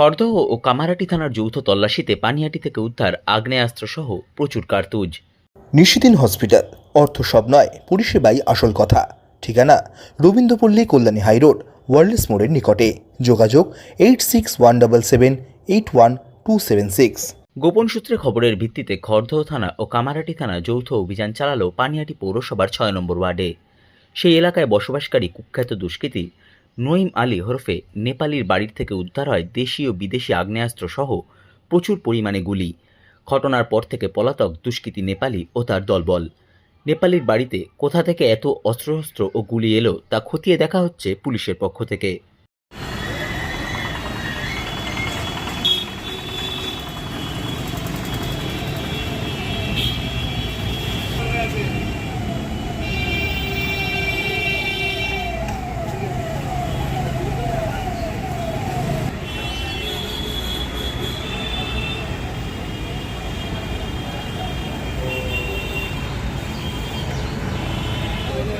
খড়দহ ও কামারাটি থানার যৌথ তল্লাশিতে পানিয়াটি থেকে উদ্ধার আগ্নেয়াস্ত্রসহ প্রচুর কার্তুজ। নিশিদিন হসপিটাল অর্থ সব নয় পরিষেবাই আসল কথা। ঠিকানা রবীন্দ্রপল্লী কল্যাণী হাইরোড ওয়ার্ল্ডস মোড়ের নিকটে। যোগাযোগ eight six one double seven eight one two seven six. গোপন সূত্রে খবরের ভিত্তিতে খড়দহ থানা ও কামারাটি থানা যৌথ অভিযান চালালো পানিয়াটি পৌরসভার ছয় নম্বর ওয়ার্ডে। সেই এলাকায় বসবাসকারী কুখ্যাত দুষ্কৃতী নঈম আলী হরফে নেপালির বাড়ির থেকে উদ্ধার হয় দেশি ও বিদেশি আগ্নেয়াস্ত্র সহ প্রচুর পরিমাণে গুলি। ঘটনার পর থেকে পলাতক দুষ্কৃতী নেপালি ও তার দলবল। নেপালির বাড়িতে কোথা থেকে এত অস্ত্রশস্ত্র ও গুলি এলো তা খতিয়ে দেখা হচ্ছে পুলিশের পক্ষ থেকে।